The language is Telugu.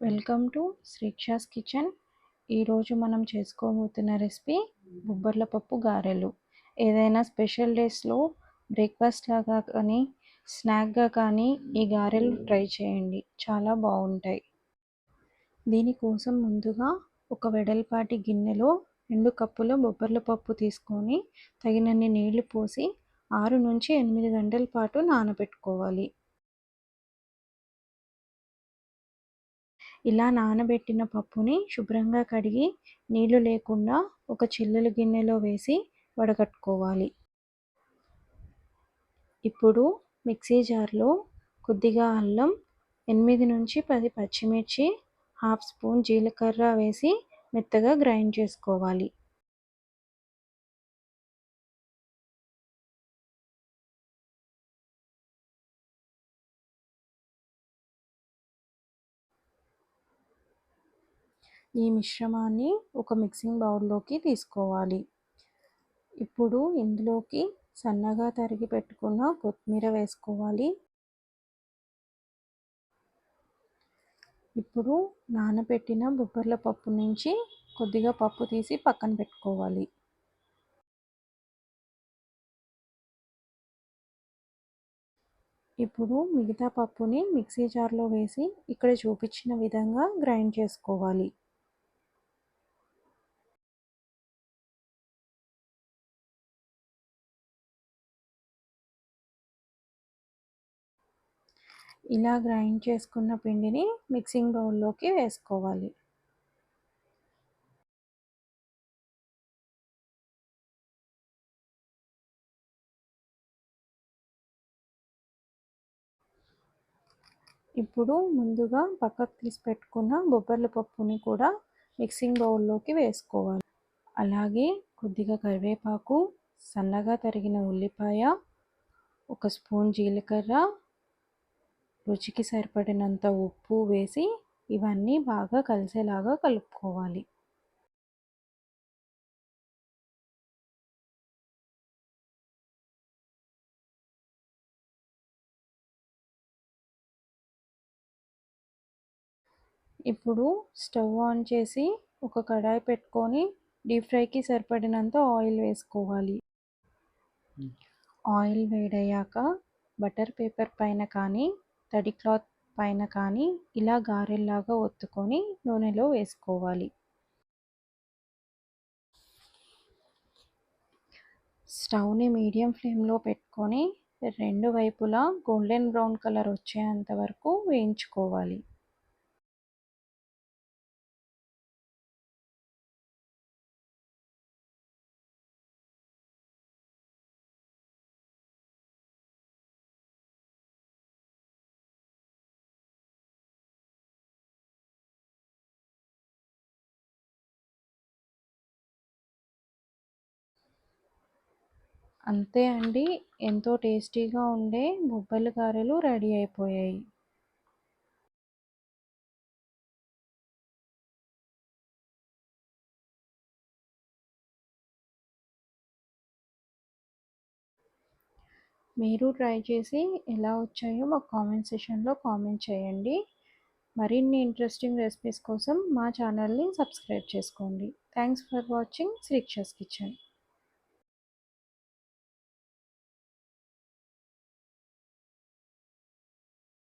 Welcome to Srikshas kitchen. ఈరోజు మనం చేసుకోబోతున్న రెసిపీ బొబ్బర్ల పప్పు గారెలు. ఏదైనా స్పెషల్ డేస్లో బ్రేక్ఫాస్ట్ లాగా కానీ స్నాక్గా కానీ ఈ గారెలు ట్రై చేయండి. చాలా బాగుంటాయి. దీనికోసం ముందుగా ఒక వెడల్పాటి గిన్నెలో రెండు కప్పుల బొబ్బర్ల పప్పు తీసుకొని తగినన్ని నీళ్ళు పోసి ఆరు నుంచి ఎనిమిది గంటల పాటు నానబెట్టుకోవాలి. ఇలా నానబెట్టిన పప్పుని శుభ్రంగా కడిగి నీళ్ళు లేకుండా ఒక చిల్లుల గిన్నెలో వేసి వడగట్టుకోవాలి. ఇప్పుడు మిక్సీ జార్లో కొద్దిగా అల్లం ఎనిమిది నుంచి పది పచ్చిమిర్చి హాఫ్ స్పూన్ జీలకర్ర వేసి మెత్తగా గ్రైండ్ చేసుకోవాలి. ఈ మిశ్రమాన్ని ఒక మిక్సింగ్ బౌల్లోకి తీసుకోవాలి. ఇప్పుడు ఇందులోకి సన్నగా తరిగి పెట్టుకున్న కొత్తిమీర వేసుకోవాలి. ఇప్పుడు నానబెట్టిన బొబ్బర్ల పప్పు నుంచి కొద్దిగా పప్పు తీసి పక్కన పెట్టుకోవాలి. ఇప్పుడు మిగతా పప్పుని మిక్సీ జార్లో వేసి ఇక్కడ చూపించిన విధంగా గ్రైండ్ చేసుకోవాలి. ఇలా గ్రైండ్ చేసుకున్న పిండిని మిక్సింగ్ బౌల్లోకి వేసుకోవాలి. ఇప్పుడు ముందుగా పక్కకు తీసి పెట్టుకున్న బొబ్బర్ల పప్పుని కూడా మిక్సింగ్ బౌల్లోకి వేసుకోవాలి. అలాగే కొద్దిగా కరివేపాకు సన్నగా తరిగిన ఉల్లిపాయ ఒక స్పూన్ జీలకర్ర రుచికి సరిపడినంత ఉప్పు వేసి ఇవన్నీ బాగా కలిసేలాగా కలుపుకోవాలి. ఇప్పుడు స్టవ్ ఆన్ చేసి ఒక కడాయి పెట్టుకొని డీప్ ఫ్రైకి సరిపడినంత ఆయిల్ వేసుకోవాలి. ఆయిల్ వేడయ్యాక బటర్ పేపర్ పైన కానీ తడి క్లాత్ పైన కానీ ఇలా గారెల్లాగా ఒత్తుకొని నూనెలో వేసుకోవాలి. స్టవ్ని మీడియం ఫ్లేమ్లో పెట్టుకొని రెండు వైపులా గోల్డెన్ బ్రౌన్ కలర్ వచ్చేంత వరకు వేయించుకోవాలి. అంతే అండి. ఎంతో టేస్టీగా ఉండే బొబ్బలు గారెలు రెడీ అయిపోయాయి. మీరు ట్రై చేసి ఎలా వచ్చాయో మా కామెంట్ సెషన్లో కామెంట్ చేయండి. మరిన్ని ఇంట్రెస్టింగ్ రెసిపీస్ కోసం మా ఛానల్ని సబ్స్క్రైబ్ చేసుకోండి. Thanks for watching Srikshas Kitchen.